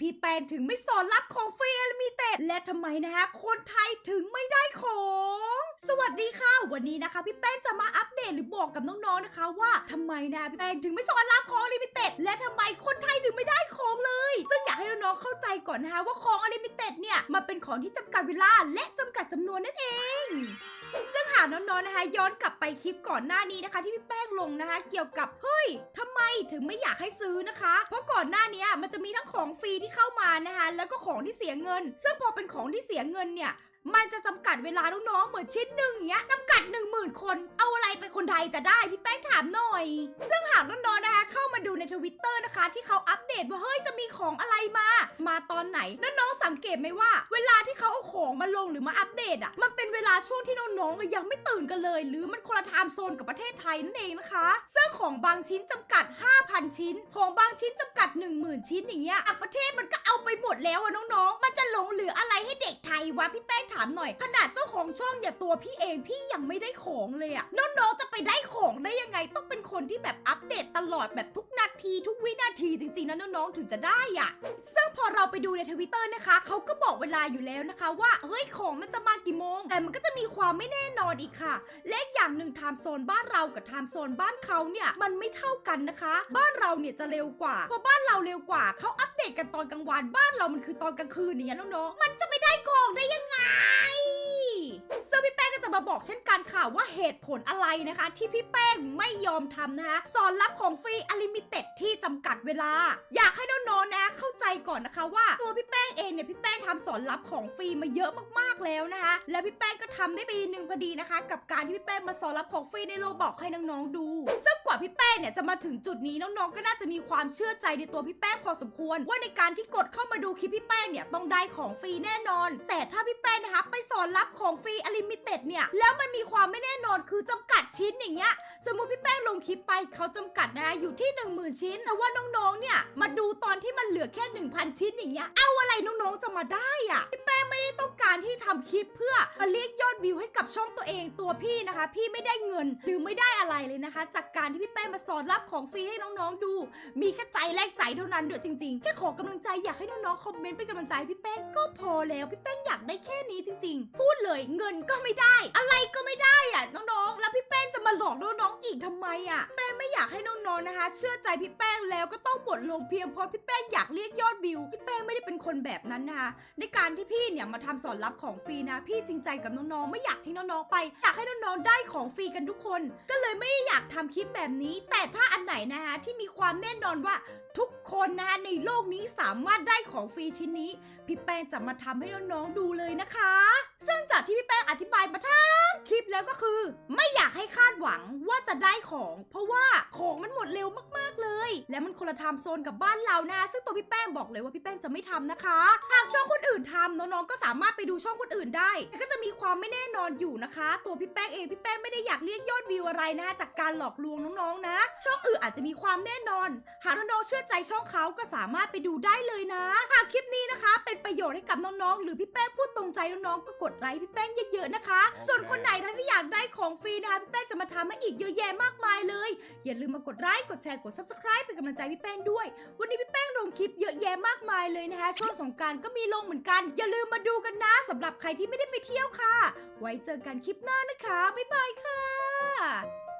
พี่แป้งถึงไม่สอนรับของฟรีอลิมิเต็ดและทำไมนะฮะคนไทยถึงไม่ได้ของ สวัสดีค่ะ วันนี้นะคะ พี่แป้งจะมาอัปเดตหรือบอกกับน้องๆนะคะ ว่าทำไมนะพี่แป้งถึงไม่สอนรับของอลิมิเต็ดและทำไมคนไทยถึงไม่ได้ของเลย ซึ่งอยากให้น้องๆเข้าใจก่อนนะคะว่าของอลิมิเต็ดเนี่ยมันเป็นของที่จำกัดเวลาและจำกัดจำนวนนั่นเอง ซึ่งหากน้องๆนะคะ ย้อนกลับไปคลิปก่อนหน้านี้นะคะ ที่พี่แป้งลงนะคะ เกี่ยวกับเฮ้ยทำไมถึงไม่อยากให้ซื้อนะคะ เพราะก่อนหน้านี้มันจะมีทั้งของฟรีที่เข้ามานะคะ แล้วก็ของที่เสียเงิน ซึ่งพอเป็นของที่เสียเงินเนี่ยมันจะจำกัดเวลาน้องๆเหมือนชิ้นหนึ่งอย่างเงี้ยจำกัด 1 0,000 คน คนไทยจะได้พี่แป้งถามหน่อย ซึ่งหากน้องๆนะคะ เข้ามาดูในทวิตเตอร์นะคะ ที่เขาอัปเดตว่าเฮ้ยจะมีของอะไรมา มาตอนไหนน้องๆสังเกตไหมว่า เวลาที่เขาเอาของมาลงหรือมาอัปเดตอะมันเป็นเวลาช่วงที่น้องๆยังไม่ตื่นกันเลย หรือมันคนละไทม์โซนกับประเทศไทยนั่นเองนะคะ ซึ่งของบางชิ้นจำกัด 5,000 ชิ้น ของบางชิ้นจำกัด 10,000 ชิ้นอย่างเงี้ยอะประเทศมันก็เอาไปหมดแล้วอะน้องๆ มันจะหลงเหลืออะไรให้เด็กไทยวะพี่แป้งถามหน่อย ขนาดเจ้าของช่องอย่าตัวพี่เองพี่ยังไม่ได้ของเลยอะน้องๆจะไปได้ของได้ยังไงต้องเป็นคนที่แบบอัปเดตตลอดแบบทุกนาทีทุกวินาทีจริงๆนะน้องๆถึงจะได้อะซึ่งพอเราไปดูในทวิตเตอร์นะคะเขาก็บอกเวลาอยู่แล้วนะคะ ว่าเฮ้ยของมันจะมากี่โมง แต่มันก็จะมีความไม่แน่นอนอีกค่ะ และอย่างหนึ่งไทม์โซนบ้านเรากับไทม์โซนบ้านเขาเนี่ยมันไม่เท่ากันนะคะ บ้านเราเนี่ยจะเร็วกว่าพอบ้านเราเร็วกว่าเขาอัปเดตกันตอนกลางวันบ้านเรามันคือตอนกลางคืนอย่างเงี้ยน้องๆมันจะไม่ได้ของได้ยังไง ซึ่งพี่แป้งก็จะมาบอกเช่นกันค่ะว่าเหตุผลอะไรนะคะ ที่พี่แป้งไม่ยอมทำนะคะสอนลับของฟรีอลิมิเต็ดที่จำกัดเวลา อยากให้น้องๆนะเข้าใจก่อนนะคะว่าตัวพี่ งเองเนี่ยพี่แป้งทำสอนรับของฟรีมาเยอะมากๆแล้วนะคะ และพี่แป้งก็ทำได้ปีหนึ่งพอดีนะคะ กับการที่พี่แป้งมาสอนรับของฟรีในโลบอกให้น้องๆดูซึ่งกว่าพี่แป้งเนี่ยจะมาถึงจุดนี้น้องๆก็น่าจะมีความเชื่อใจในตัวพี่แป้งพอสมควร ว่าในการที่กดเข้ามาดูคลิปพี่แป้งเนี่ยต้องได้ของฟรีแน่นอน แต่ถ้าพี่แป้งนะคะไปสอนรับของฟรีอลิมิเต็ดเนี่ยแล้วมันมีความไม่แน่นอนคือจำกัดชิ้นอย่างเงี้ยสมมุติพี่แป้งลงคลิปไปเขาจำกัดนะอยู่ที่ 1 0,000 ชิ้นแต่ว่าน้องๆเนี่ยมาดู ลือแค่ 1,000 ชิ้นอย่างเงี้ย เอาอะไรน้องๆจะมาได้อะพี่แป้งไม่ได้ต้องการที่ทำคลิปเพื่อมาเรียกยอดวิวให้กับช่องตัวเองตัวพี่นะคะ พี่ไม่ได้เงินหรือไม่ได้อะไรเลยนะคะ จากการที่พี่แป้งมาสอนรับของฟรีให้น้องๆดู มีแค่ใจแลกใจเท่านั้นเด้อจริงๆแค่ขอกำลังใจอยากให้น้องๆคอมเมนต์เป็นกำลังใจพี่แป้งก็พอแล้วพี่แป้งอยากได้แค่นี้จริง ๆ พูดเลยเงินก็ไม่ได้อะไร องๆอีกทำไมอะแป้งไม่อยากให้น้องๆนะคะ เชื่อใจพี่แป้งแล้วก็ต้องบดลงเพียงเพราะพี่แป้งอยากเรียกยอดวิวพี่แป้งไม่ได้เป็นคนแบบนั้นนะคะในการที่พี่เนี่ยมาทำสอนรับของฟรีนะ พี่จริงใจกับน้องๆไม่อยากทิ้งน้องๆไปอยากให้น้องๆได้ของฟรีกันทุกคน ก็เลยไม่ได้อยากทำคลิปแบบนี้ แต่ถ้าอันไหนนะคะที่มีความแน่นอนว่าทุก คนนะคะในโลกนี้สามารถได้ของฟรีชิ้นนี้ พี่แป้งจะมาทำให้น้องๆดูเลยนะคะ ซึ่งจากที่พี่แป้งอธิบายมาทั้งคลิปแล้วก็คือ ไม่อยากให้คาดหวังว่าจะได้ของ เพราะว่าของมันหมดเร็วมากๆเลย และมันคนละไทม์โซนกับบ้านเรานะ ซึ่งตัวพี่แป้งบอกเลยว่าพี่แป้งจะไม่ทำนะคะ หากช่องคนอื่นทำน้องๆก็สามารถไปดูช่องคนอื่นได้แต่ก็จะมีความไม่แน่นอนอยู่นะคะ ตัวพี่แป้งเองพี่แป้งไม่ได้อยากเรียกยอดวิวอะไรนะคะจากการหลอกลวงน้องๆนะ ช่องอื่นอาจจะมีความแน่นอน หากน้องๆเชื่อใจช่องเขาก็สามารถไปดูได้เลยนะ หากคลิปนี้นะคะ เป็นประโยชน์ให้กับน้องๆ หรือพี่แป้งพูดตรงใจน้องๆ ก็กดไลค์พี่แป้งเยอะๆนะคะ ส่วนคนไหนท่านที่อยากได้ของฟรีนะคะพี่แป้งจะมาทำให้อีกเยอะแยะมากมายเลย อย่าลืมมากดไลค์กดแชร์กด subscribe เป็นกำลังใจพี่แป้งด้วย วันนี้พี่แป้งลงคลิปเยอะแยะมากมายเลยนะคะ ช่วงสงกรารก็มีลงเหมือนกัน อย่าลืมมาดูกันนะสำหรับใครที่ไม่ได้ไปเที่ยวค่ะ ไว้เจอกันคลิปหน้านะคะบ๊ายบายค่ะ